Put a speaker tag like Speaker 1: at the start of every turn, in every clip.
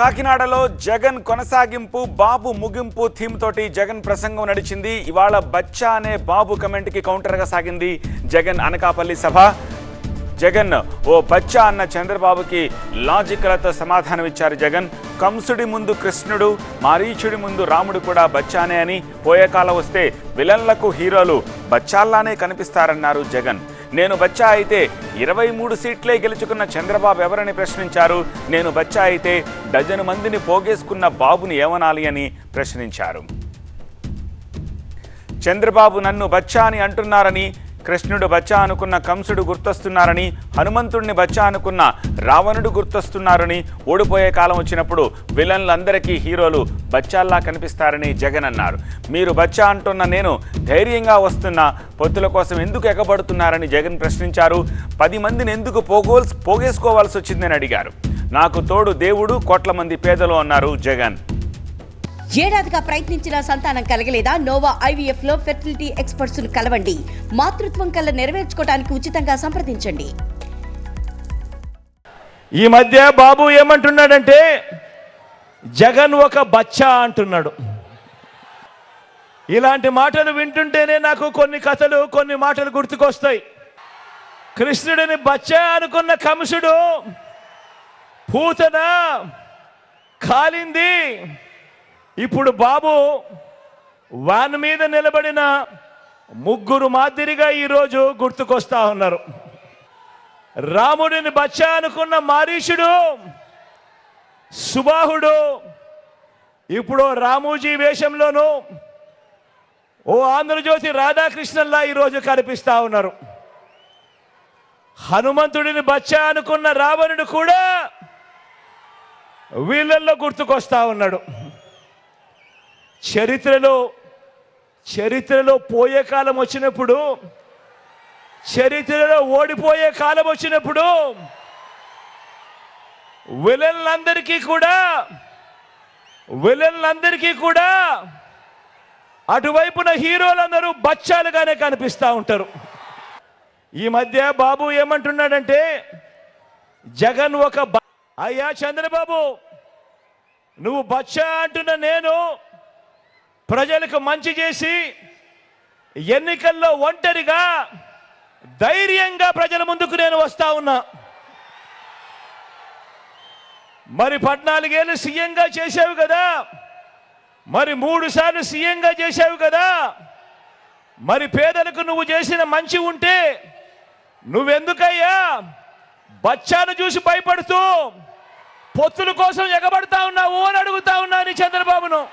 Speaker 1: కాకినాడలో జగన్ కొనసాగింపు బాబు ముగింపు థీమ్ తోటి జగన్ ప్రసంగం నడిచింది. ఇవాళ బచ్చా అనే బాబు కమెంట్కి కౌంటర్గా సాగింది జగన్ అనకాపల్లి సభ. జగన్ ఓ బచ్చా అన్న చంద్రబాబుకి లాజికలతో సమాధానం ఇచ్చారు జగన్. కంసుడి ముందు కృష్ణుడు మారీచుడి ముందు రాముడు కూడా బచ్చానే అని పోయే కాలం వస్తే విలన్లకు హీరోలు బచ్చాల్లానే కనిపిస్తారన్నారు జగన్. నేను బచ్చా అయితే ఇరవై మూడు సీట్లే గెలుచుకున్న చంద్రబాబు ఎవరని ప్రశ్నించారు? నేను బచ్చా అయితే డజను మందిని పోగేసుకున్న బాబుని ఏమనాలి అని ప్రశ్నించారు. చంద్రబాబు నన్ను బచ్చా అని అంటున్నారని కృష్ణుడు బచ్చా అనుకున్న కంసుడు గుర్తొస్తున్నారని హనుమంతుడిని బచ్చా అనుకున్న రావణుడు గుర్తొస్తున్నారని ఓడిపోయే కాలం వచ్చినప్పుడు విలన్లందరికీ హీరోలు బచ్చాల్లా కనిపిస్తారని జగన్ అన్నారు. మీరు బచ్చా అంటున్న నేను ధైర్యంగా వస్తున్న పొత్తుల కోసం ఎందుకు ఎగబడుతున్నారని జగన్ ప్రశ్నించారు. పది మందిని ఎందుకు పోగోల్స్ పోగేసుకోవాల్సి వచ్చిందని అడిగారు. నాకు తోడు దేవుడు కోట్ల మంది పేదలు అన్నారు జగన్.
Speaker 2: ఏడాదిగా ప్రయత్నించిన సంతానం కలగలేదా? నోవా ఐవీఎఫ్లో ఫెర్టిలిటీ ఎక్స్పర్ట్స్ను కలవండి. మాతృత్వం కల్లా నెరవేర్చుకోవడానికి ఉచితంగా సంప్రదించండి.
Speaker 3: ఈ మధ్య బాబు ఏమంటున్నాడంటే జగన్ ఒక బచ్చా అంటున్నాడు. ఇలాంటి మాటలు వింటుంటేనే నాకు కొన్ని కథలు కొన్ని మాటలు గుర్తుకొస్తాయి. కృష్ణుడిని బచ్చా అనుకున్న కంసుడు పూతన కాలింది ఇప్పుడు బాబు వాన్ మీద నిలబడిన ముగ్గురు మాదిరిగా ఈరోజు గుర్తుకొస్తా ఉన్నారు. రాముడిని బచ్చా అనుకున్న మారీషుడు సుబాహుడు ఇప్పుడు రామూజీ వేషంలోను ఓ ఆంధ్రజ్యోతి రాధాకృష్ణల్లా ఈరోజు కనిపిస్తా ఉన్నారు. హనుమంతుడిని బచ్చా అనుకున్న రావణుడు కూడా వీళ్ళల్లో గుర్తుకొస్తా ఉన్నాడు. చరిత్రలో చరిత్రలో పోయే కాలం వచ్చినప్పుడు చరిత్రలో ఓడిపోయే కాలం వచ్చినప్పుడు విలన్లందరికీ కూడా విలన్లందరికీ కూడా అటువైపున హీరోలందరూ బచ్చాలుగానే కనిపిస్తూ ఉంటారు. ఈ మధ్య బాబు ఏమంటున్నాడంటే జగన్ ఒక అయ్యా చంద్రబాబు నువ్వు బచ్చా అంటున్న నేను ప్రజలకు మంచి చేసి ఎన్నికల్లో ఒంటరిగా ధైర్యంగా ప్రజల ముందుకు నేను వస్తా ఉన్నా. మరి పద్నాలుగేళ్ళు సీఎంగా చేశావు కదా. మరి మూడు సార్లు సీఎంగా చేశావు కదా. మరి పేదలకు నువ్వు చేసిన మంచి ఉంటే నువ్వెందుకయ్యా? బచ్చాను చూసి భయపడుతూ పొత్తుల కోసం ఎగబడతా ఉన్నావు అని అడుగుతా ఉన్నాను చంద్రబాబును.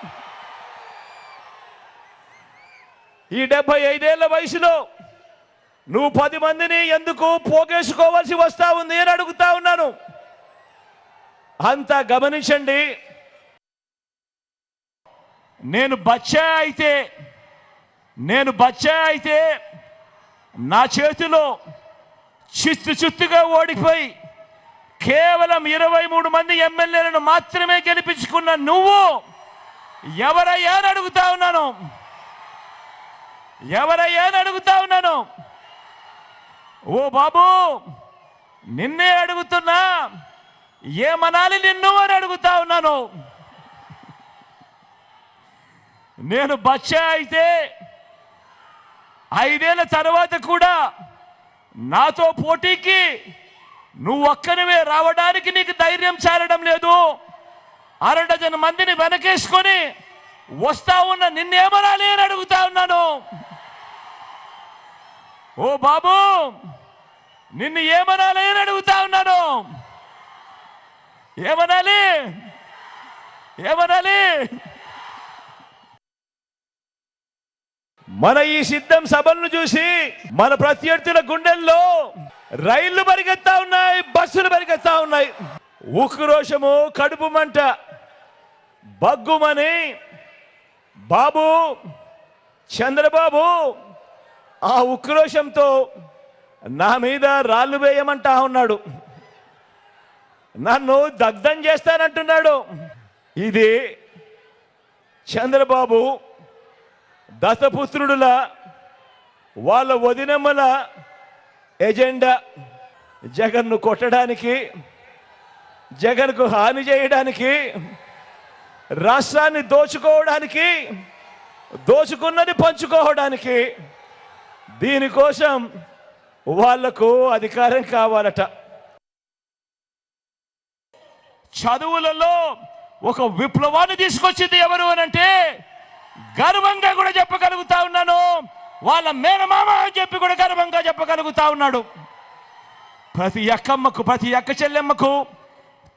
Speaker 3: ఈ డెబ్బై ఐదేళ్ళ వయసులో నువ్వు పది మందిని ఎందుకు పోగేసుకోవాల్సి వస్తా ఉంది అని అడుగుతా ఉన్నాను. అంతా గమనించండి. నేను బచ్చా అయితే నేను బచ్చా అయితే నా చేతిలో చిత్తు చిత్తుగా ఓడిపోయి కేవలం ఇరవై మూడు మంది ఎమ్మెల్యేలను మాత్రమే గెలిపించుకున్న నువ్వు ఎవరయ్యా అని అడుగుతా ఉన్నాను. ఎవరయ్యా అని అడుగుతా ఉన్నాను. ఓ బాబు నిన్నే అడుగుతున్నా. ఏమనాలి నిన్ను అని అడుగుతా ఉన్నాను. నేను బచ్చా అయితే ఐదేళ్ళ తర్వాత కూడా నాతో పోటీకి నువ్వు ఒక్కనివే రావడానికి నీకు ధైర్యం చాలడం లేదు. అరడజన్ మందిని వెనకేసుకొని వస్తా ఉన్న నిన్నేమనాలి అని అడుగుతా ఉన్నాను. ఓ బాబు నిన్ను ఏమనాలి అని అడుగుతా ఉన్నాను. ఏమనాలి? ఏమనాలి? మన ఈ సిద్ధం సభలను చూసి మన ప్రత్యర్థుల గుండెల్లో రైళ్ళు పరిగెత్తా ఉన్నాయి బస్సులు పరిగెత్తా ఉన్నాయి. ఉక్రోషము కడుపు మంట బగ్గుమని బాబు చంద్రబాబు ఆ ఉక్రోషంతో నా మీద రాళ్ళు వేయమంటా ఉన్నాడు. నన్ను దగ్ధం చేస్తానంటున్నాడు. ఇది చంద్రబాబు దశపుత్రుడుల వాళ్ళ వదినమ్మల ఎజెండా. జగన్ను కొట్టడానికి జగన్కు హాని చేయడానికి రాష్ట్రాన్ని దోచుకోవడానికి దోచుకున్నది పంచుకోవడానికి దీనికోసం వాళ్ళకు అధికారం కావాలట. చదువులలో ఒక విప్లవాన్ని తీసుకొచ్చింది ఎవరు అని అంటే గర్వంగా కూడా చెప్పగలుగుతా ఉన్నాను. వాళ్ళ మేనమామ అని చెప్పి కూడా గర్వంగా చెప్పగలుగుతా ఉన్నాడు. ప్రతి అక్కమ్మకు ప్రతి అక్క చెల్లెమ్మకు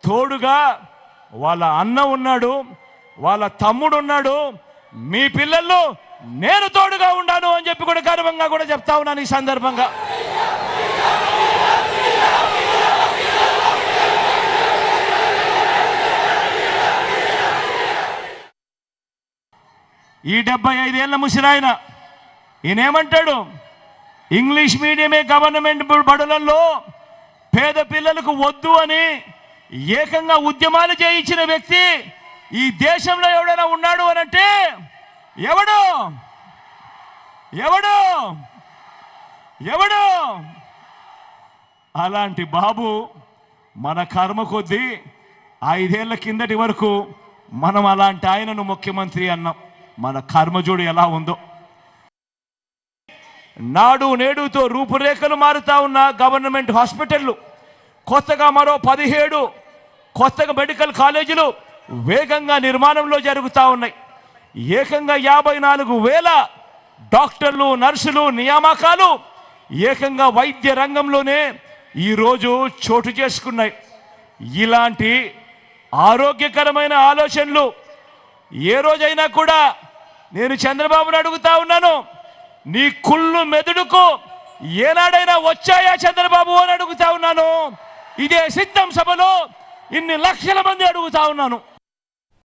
Speaker 3: తోడుగా వాళ్ళ అన్న ఉన్నాడు. వాళ్ళ తమ్ముడు ఉన్నాడు మీ పిల్లలు నేను తోడుగా ఉన్నాను అని చెప్పి కూడా గర్వంగా కూడా చెప్తా ఉన్నాను ఈ సందర్భంగా. ఈ డెబ్బై ఐదేళ్ళ ముసిరాయన ఈయనేమంటాడు? ఇంగ్లీష్ మీడియమే గవర్నమెంట్ బడులలో పేద పిల్లలకు వద్దు అని ఏకంగా ఉద్యమాలు చేయించిన వ్యక్తి ఈ దేశంలో ఎవడైనా ఉన్నాడు అని అంటే ఎవడు? ఎవడు? ఎవడు? అలాంటి బాబు మన కర్మ కొద్దీ ఐదేళ్ళ కిందటి వరకు మనం అలాంటి ఆయనను ముఖ్యమంత్రి అన్నాం. మన కర్మజోడు ఎలా ఉందో. నాడు నేడుతో రూపురేఖలు మారుతా ఉన్న గవర్నమెంట్ హాస్పిటళ్ళు కొత్తగా మరో పదిహేడు కొత్తగా మెడికల్ కాలేజీలు వేగంగా నిర్మాణంలో జరుగుతూ ఉన్నాయి. ఏకంగా యాభై నాలుగు వేల డాక్టర్లు నర్సులు నియామకాలు ఏకంగా వైద్య రంగంలోనే ఈరోజు చోటు చేసుకున్నాయి. ఇలాంటి ఆరోగ్యకరమైన ఆలోచనలు ఏ రోజైనా కూడా నేను చంద్రబాబును అడుగుతా ఉన్నాను. నీ కుళ్ళు మెదుడుకు ఏనాడైనా వచ్చాయా చంద్రబాబు అని అడుగుతా ఉన్నాను. ఇదే సిద్ధం సభలో ఇన్ని లక్షల మంది అడుగుతా ఉన్నాను.